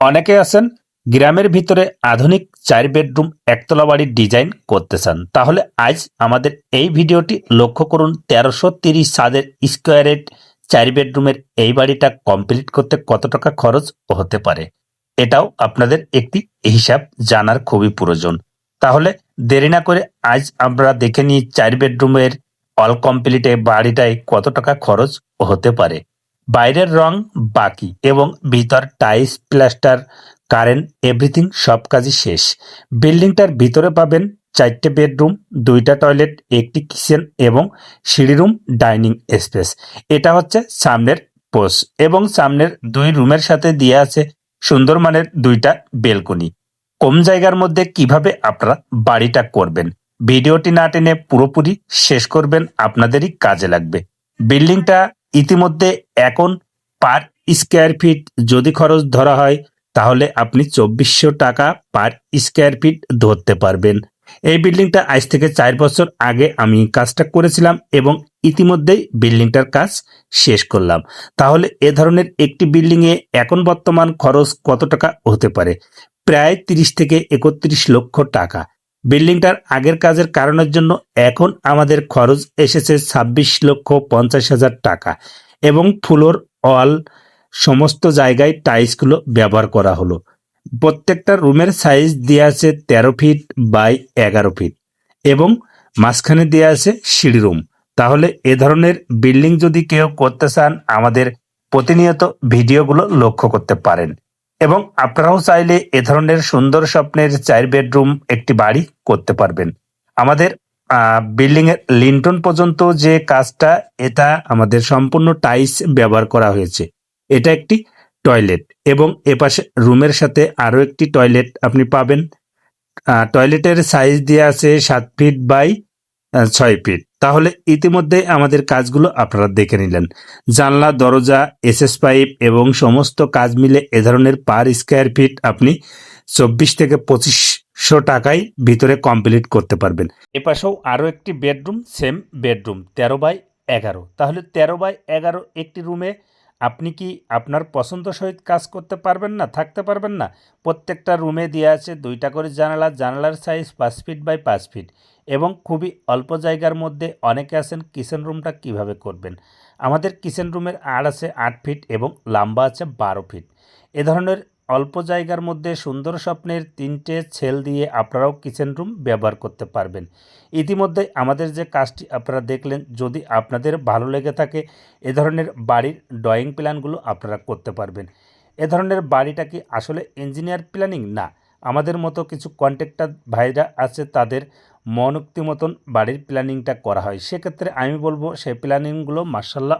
অনেকে আছেন গ্রামের ভিতরে আধুনিক চার বেডরুম, একতলা বাড়ির ডিজাইন করতে চান তাহলে আজ আমাদের এই ভিডিওটি লক্ষ্য করুন, তেরোশো তিরিশ সাদের স্কোয়ারের চার বেডরুমের এই বাড়িটা কমপ্লিট করতে কত টাকা খরচ হতে পারে? এটাও আপনাদের একটি হিসাব জানার খুবই প্রয়োজন। তাহলে দেরি না করে আজ আমরা দেখে নিই চার বেডরুমের অল কমপ্লিটে বাড়িটায় কত টাকা খরচ হতে পারে। বাইরের রং বাকি এবং ভিতর টাইলস, প্লাস্টার, কারেন্ট, এভরিথিং সব কাজই শেষ। বিল্ডিংটার ভিতরে পাবেন চারটে বেডরুম, দুইটা টয়লেট, একটি কিচেন এবং সিঁড়ি রুম, ডাইনিং স্পেস। এটা হচ্ছে সামনের পোস এবং সামনের দুই রুমের সাথে দিয়ে আছে সুন্দর মানের দুইটা বেলকনি। কম জায়গার মধ্যে কীভাবে আপনারা বাড়িটা করবেন? ভিডিওটি না টেনে পুরোপুরি শেষ করবেন, আপনাদেরই কাজে লাগবে। বিল্ডিংটা ইতিমধ্যে এখন পার স্কোয়ার ফিট যদি খরচ ধরা হয়, তাহলে আপনি চব্বিশশো টাকা পার স্কোয়ার ফিট ধরতে পারবেন। এই বিল্ডিংটা আজ থেকে চার বছর আগে আমি কাজটা করেছিলাম এবং ইতিমধ্যেই বিল্ডিংটার কাজ শেষ করলাম। তাহলে এ ধরনের একটি বিল্ডিংয়ে এখন বর্তমান খরচ কত টাকা হতে পারে? প্রায় তিরিশ থেকে একত্রিশ লক্ষ টাকা। বিল্ডিংটার আগের কাজের কারণের জন্য এখন আমাদের খরচ এসেছে ছাব্বিশ লক্ষ পঞ্চাশ হাজার টাকা এবং ফ্লোর অল সমস্ত জায়গায় টাইলসগুলো ব্যবহার করা হলো। প্রত্যেকটা রুমের সাইজ দেওয়া আছে তেরো ফিট বাই এগারো ফিট এবং মাঝখানে দেওয়া আছে সিঁড়ি রুম। তাহলে এ ধরনের বিল্ডিং যদি কেউ করতে চান, আমাদের প্রতিনিয়ত ভিডিওগুলো লক্ষ্য করতে পারেন। এবং আপনারাও চাইলে এ ধরনের সুন্দর স্বপ্নের চার বেডরুম একটি বাড়ি করতে পারবেন। আমাদের বিল্ডিং এর লিন্টন পর্যন্ত যে কাজটা, এটা আমাদের সম্পূর্ণ টাইলস ব্যবহার করা হয়েছে। এটা একটি টয়লেট এবং এপাশে রুমের সাথে আরও একটি টয়লেট আপনি পাবেন। টয়লেটের সাইজ দিয়ে আছে সাত ফিট বাই ছয় ফিট। তাহলে ইতিমধ্যে আমাদের কাজগুলো আপনারা দেখে নিলেন। জানলা, দরজা, এসএস পাইপ এবং সমস্ত কাজ মিলে এ ধরনের পার স্কোয়ার ফিট আপনি চব্বিশ থেকে পঁচিশশো টাকায় ভিতরে কমপ্লিট করতে পারবেন। এ পাশেও আরও একটি বেডরুম, সেম বেডরুম, তেরো বাই এগারো। তাহলে তেরো বাই এগারো একটি রুমে আপনি কি আপনার পছন্দ সহিত কাজ করতে পারবেন না, থাকতে পারবেন না? প্রত্যেকটা রুমে দেওয়া আছে দুইটা করে জানালা, জানালার সাইজ পাঁচ ফিট বাই পাঁচ ফিট এবং খুবই অল্প জায়গার মধ্যে অনেকে আছেন কিচেন রুমটা কীভাবে করবেন? আমাদের কিচেন রুমের আড় আছে আট ফিট এবং লম্বা আছে বারো ফিট এ ধরনের অল্প জায়গার মধ্যে সুন্দর স্বপ্নের তিনটে ছেল দিয়ে আপনারাও কিচেন রুম ব্যবহার করতে পারবেন। ইতিমধ্যে আমাদের যে কাজটি আপনারা দেখলেন, যদি আপনাদের ভালো লেগে থাকে, এ ধরনের বাড়ির ড্রয়িং প্ল্যানগুলো আপনারা করতে পারবেন। এ ধরনের বাড়িটা কি আসলে ইঞ্জিনিয়ার প্ল্যানিং? না, আমাদের মতো কিছু কন্ট্রাক্টর ভাইরা আছে, তাদের মনোক্তি মতন বাড়ির প্ল্যানিংটা করা হয়। সেক্ষেত্রে আমি বলব সেই প্ল্যানিংগুলো মার্শাল্লাহ